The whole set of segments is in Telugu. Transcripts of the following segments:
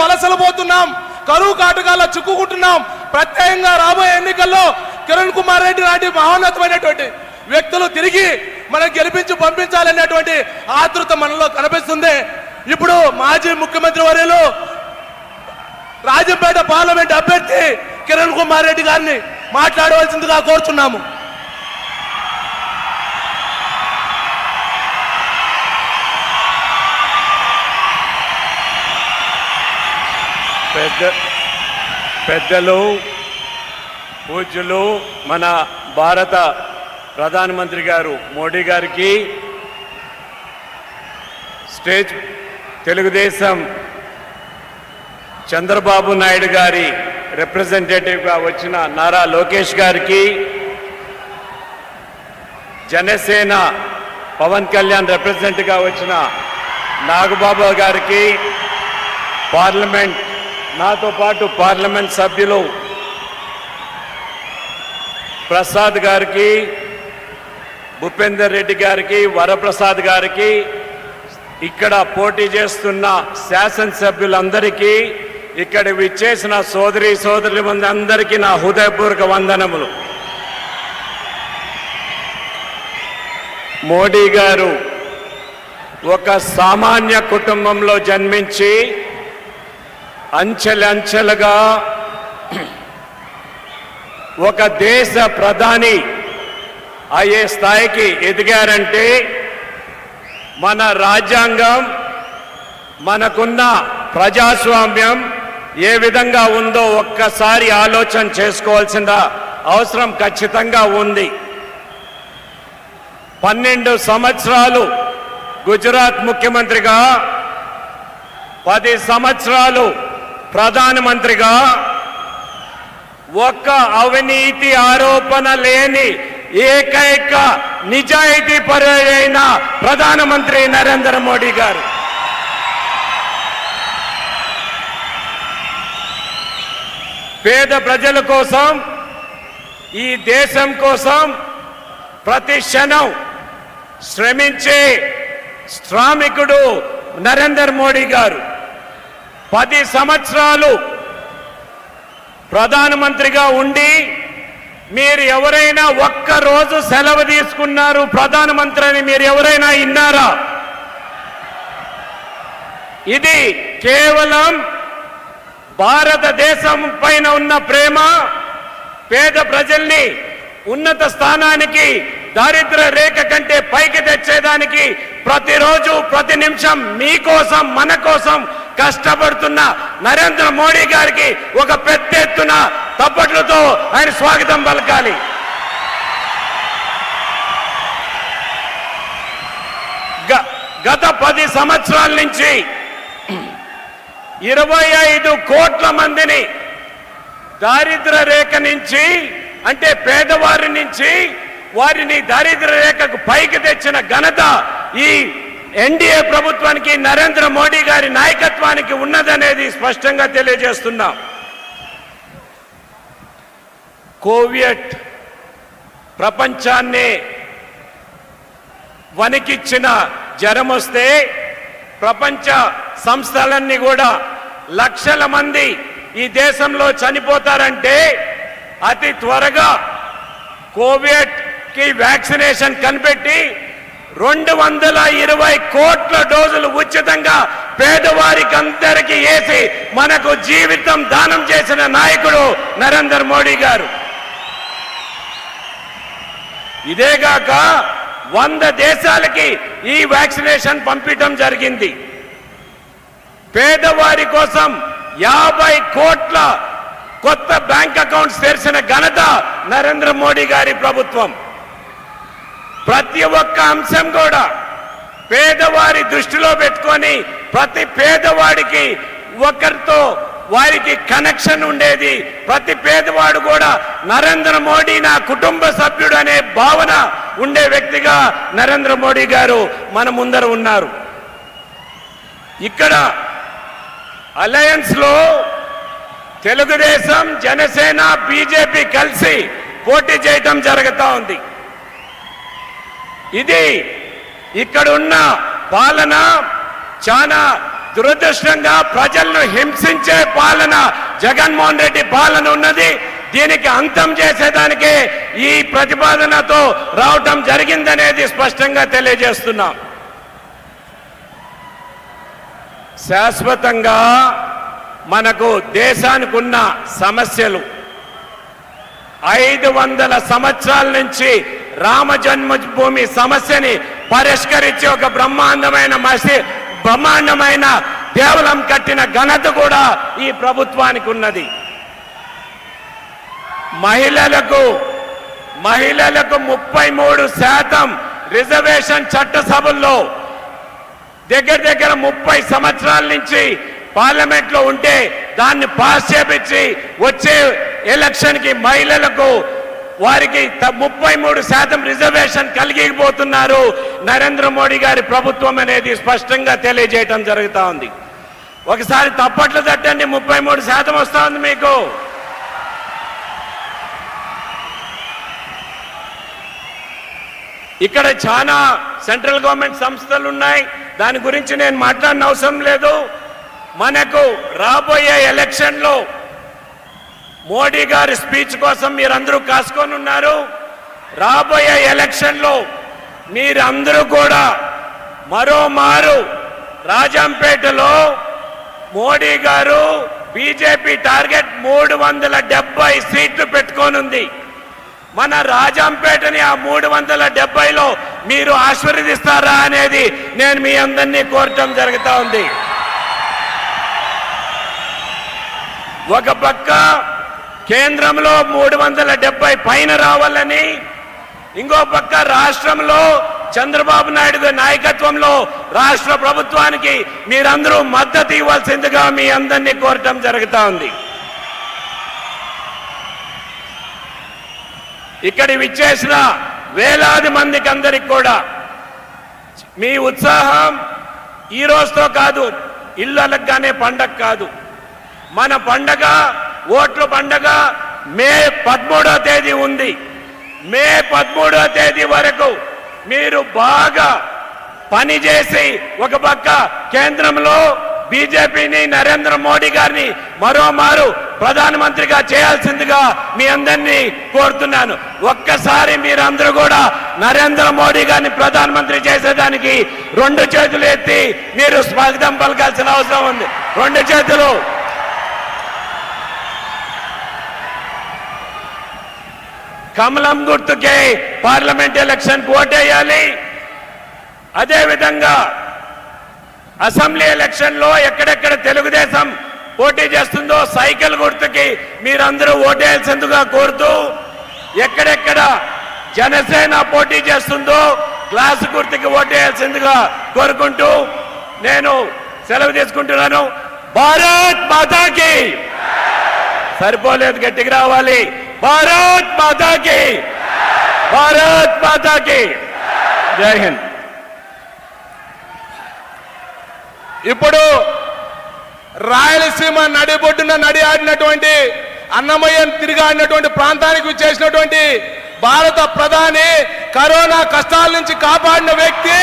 వలసలు పోతున్నాం కరువు కాటకాల చిక్కుకుంటున్నాం. ప్రత్యేకంగా రాబోయే ఎన్నికల్లో కిరణ్ కుమార్ రెడ్డి లాంటి మహోన్నతమైనటువంటి వ్యక్తులు తిరిగి మనం గెలిపించి పంపించాలనేటువంటి ఆతృత మనలో కనిపిస్తుంది. ఇప్పుడు మాజీ ముఖ్యమంత్రి వర్యులు రాజంపేట పార్లమెంట్ అభ్యర్థి కిరణ్ కుమార్ రెడ్డి గారిని మాట్లాడవలసిందిగా కోరుతున్నాము పెద్ద పెద్దలు పూజ్యులు మన భారత ప్రధానమంత్రి గారు మోడీ గారికి స్టేజ్ తెలుగుదేశం చంద్రబాబు నాయుడు గారి రిప్రజెంటేటివ్గా వచ్చిన నారా లోకేష్ గారికి జనసేన పవన్ కళ్యాణ్ రిప్రజెంట్గా వచ్చిన నాగబాబు గారికి పార్లమెంట్ నాతో పాటు పార్లమెంట్ సభ్యులు ప్రసాద్ గారికి భూపేందర్ రెడ్డి గారికి వరప్రసాద్ గారికి ఇక్కడ పోటీ చేస్తున్న శాసనసభ్యులందరికీ ఇక్కడ విచ్చేసిన సోదరి సోదరుల మంది అందరికీ నా హృదయపూర్వక వందనములు. మోడీ గారు ఒక సామాన్య కుటుంబంలో జన్మించి అంచెలంచెలుగా ఒక దేశ ప్రధాని అయ్యే స్థాయికి ఎదిగారంటే మన రాజ్యాంగం మనకున్న ప్రజాస్వామ్యం ఏ విధంగా ఉందో ఒక్కసారి ఆలోచన చేసుకోవాల్సిన అవసరం ఖచ్చితంగా ఉంది. పన్నెండు సంవత్సరాలు గుజరాత్ ముఖ్యమంత్రిగా పది సంవత్సరాలు ప్రధానమంత్రిగా ఒక్క అవినీతి ఆరోపణ లేని ఏకైక నిజాయితీ పరుడైన ప్రధానమంత్రి నరేంద్ర మోడీ గారు. పేద ప్రజల కోసం ఈ దేశం కోసం ప్రతి క్షణం శ్రమించే శ్రామికుడు నరేందర్ మోడీ గారు. పది సంవత్సరాలు ప్రధానమంత్రిగా ఉండి మీరు ఎవరైనా ఒక్క రోజు సెలవు తీసుకున్నారు ప్రధానమంత్రి అని మీరు ఎవరైనా ఇన్నారా? ఇది కేవలం భారతదేశం పైన ఉన్న ప్రేమ పేద ప్రజల్ని ఉన్నత స్థానానికి దారిద్ర రేఖ కంటే పైకి తెచ్చేదానికి ప్రతిరోజు ప్రతి నిమిషం మీకోసం మన కోసం కష్టపడుతున్న నరేంద్ర మోడీ గారికి ఒక పెద్ద ఎత్తున తప్పట్లతో ఆయన స్వాగతం పలకాలి. గ- గత పది సంవత్సరాల నుంచి ఇరవై ఐదు కోట్ల మందిని దారిద్ర రేఖ నుంచి అంటే పేదవారి నుంచి వారిని దారిద్ర రేఖకు పైకి తెచ్చిన ఘనత ఈ ఎన్డీఏ ప్రభుత్వానికి నరేంద్ర మోడీ గారి నాయకత్వానికి ఉన్నదనేది స్పష్టంగా తెలియజేస్తున్నాం. కోవియట్ ప్రపంచాన్ని వణికిచ్చిన జ్వరం వస్తే ప్రపంచ సంస్థలన్నీ కూడా లక్షల మంది ఈ దేశంలో చనిపోతారంటే అతి త్వరగా కోవిడ్కి వ్యాక్సినేషన్ కనిపెట్టి రెండు వందల ఇరవై కోట్ల డోసులు ఉచితంగా పేదవారికి అందరికీ వేసి మనకు జీవితం దానం చేసిన నాయకుడు నరేంద్ర మోడీ గారు. ఇదేగాక వంద దేశాలకి ఈ వ్యాక్సినేషన్ పంపించడం జరిగింది. పేదవారి కోసం యాభై కోట్ల కొత్త బ్యాంక్ అకౌంట్స్ తెరిచిన ఘనత నరేంద్ర మోడీ గారి ప్రభుత్వం. ప్రతి ఒక్క అంశం కూడా పేదవారి దృష్టిలో పెట్టుకొని ప్రతి పేదవాడికి ఒకరితో వారికి కనెక్షన్ ఉండేది. ప్రతి పేదవాడు కూడా నరేంద్ర మోడీ నా కుటుంబ సభ్యుడు అనే భావన ఉండే వ్యక్తిగా నరేంద్ర మోడీ గారు మన ముందర ఉన్నారు. ఇక్కడ అలయన్స్లో తెలుగుదేశం జనసేన బీజేపీ కలిసి పోటీ చేయటం జరుగుతూ ఉంది. ఇది ఇక్కడ ఉన్న పాలన చాలా దురదృష్టంగా ప్రజలను హింసించే పాలన జగన్మోహన్ రెడ్డి పాలన ఉన్నది. దీనికి అంతం చేసేదానికి ఈ ప్రతిపాదనతో రావటం జరిగిందనేది స్పష్టంగా తెలియజేస్తున్నాం. శాశ్వతంగా మనకు దేశానికి ఉన్న సమస్యలు ఐదు వందల సంవత్సరాల నుంచి రామ జన్మభూమి సమస్యని పరిష్కరించి ఒక బ్రహ్మాండమైన మసి బ్రహ్మాండమైన దేవలం కట్టిన ఘనత కూడా ఈ ప్రభుత్వానికి ఉన్నది. మహిళలకు మహిళలకు ముప్పై మూడు శాతం రిజర్వేషన్ చట్టసభల్లో దగ్గర దగ్గర ముప్పై సంవత్సరాల నుంచి పార్లమెంట్లో ఉంటే దాన్ని పాస్ చేపించి వచ్చే ఎలక్షన్కి మహిళలకు వారికి ముప్పై మూడు శాతం రిజర్వేషన్ కలిగిపోతున్నారు. నరేంద్ర మోడీ గారి ప్రభుత్వం అనేది స్పష్టంగా తెలియజేయటం జరుగుతూ ఉంది. ఒకసారి తప్పట్లు తట్టండి ముప్పై మూడు శాతం వస్తూ ఉంది మీకు. ఇక్కడ చాలా సెంట్రల్ గవర్నమెంట్ సంస్థలు ఉన్నాయి. దాని గురించి నేను మాట్లాడిన అవసరం లేదు. మనకు రాబోయే ఎలక్షన్లో మోడీ గారి స్పీచ్ కోసం మీరందరూ కాసుకొని ఉన్నారు. రాబోయే ఎలక్షన్లో మీరందరూ కూడా మరోమారు రాజంపేటలో మోడీ గారు బీజేపీ టార్గెట్ మూడు వందల డెబ్బై సీట్లు పెట్టుకోనుంది. మన రాజంపేటని ఆ మూడు వందల డెబ్బైలో మీరు ఆశీర్వదిస్తారా అనేది నేను మీ అందరినీ కోరటం జరుగుతూ ఉంది. ఒక పక్క కేంద్రంలో మూడు వందల డెబ్బై పైన రావాలని ఇంకో పక్క రాష్ట్రంలో చంద్రబాబు నాయుడు నాయకత్వంలో రాష్ట్ర ప్రభుత్వానికి మీరందరూ మద్దతు ఇవ్వాల్సిందిగా మీ అందరినీ కోరటం జరుగుతూ ఉంది. ఇక్కడ విచ్చేసిన వేలాది మందికి అందరికి కూడా మీ ఉత్సాహం ఈ రోజుతో కాదు ఇళ్ళలగానే పండగ కాదు. మన పండగ ఓట్ల పండగ మే పదమూడో తేదీ ఉంది. మే పదమూడో తేదీ వరకు మీరు బాగా పనిచేసి ఒక పక్క కేంద్రంలో బీజేపీని నరేంద్ర మోడీ గారిని మరోమారు ప్రధానమంత్రిగా చేయాల్సిందిగా మీ అందరినీ కోరుతున్నాను. ఒక్కసారి మీరందరూ కూడా నరేంద్ర మోడీ గారిని ప్రధానమంత్రి చేసేదానికి రెండు చేతులు ఎత్తి మీరు స్వాగతం పలకాల్సిన అవసరం ఉంది. రెండు చేతులు కమలం గుర్తుకే పార్లమెంట్ ఎలక్షన్ ఓటేయాలి. అదేవిధంగా అసెంబ్లీ ఎలక్షన్లో ఎక్కడెక్కడ తెలుగుదేశం పోటీ చేస్తుందో సైకిల్ గుర్తుకి మీరందరూ ఓటేయాల్సిందిగా కోరుతూ ఎక్కడెక్కడ జనసేన పోటీ చేస్తుందో గ్లాస్ గుర్తుకి ఓటేయాల్సిందిగా కోరుకుంటూ నేను సెలవు తీసుకుంటున్నాను. భారత్ మాతాకి! సరిపోలేదు గట్టికి రావాలి. భారత్ మాతాకి భారత్ మాతాకి జై హింద్ ఇప్పుడు రాయలసీమ నడిబొడ్డున నడి ఆడినటువంటి అన్నమయ్యను తిరిగి ఆడినటువంటి ప్రాంతానికి చేసినటువంటి భారత ప్రధాని కరోనా కష్టాల నుంచి కాపాడిన వ్యక్తి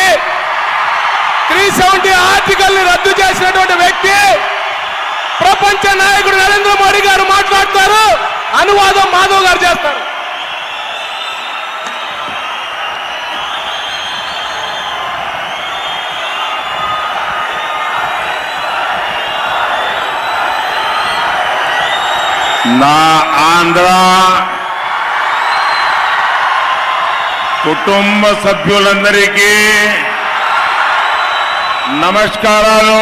త్రీ సెవెంటీ ఆర్టికల్ని రద్దు చేసినటువంటి వ్యక్తి ప్రపంచ నాయకుడు నరేంద్ర మోడీ గారు మాట్లాడతారు. అనువాదం మాధవ్ గారు చేస్తారు. నా ఆంధ్ర కుటుంబ సభ్యులందరికీ నమస్కారాలు.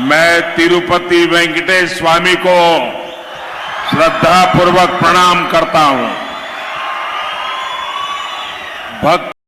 मैं तिरुपति वेंकटेश स्वामी को श्रद्धापूर्वक प्रणाम करता हूँ। भक्त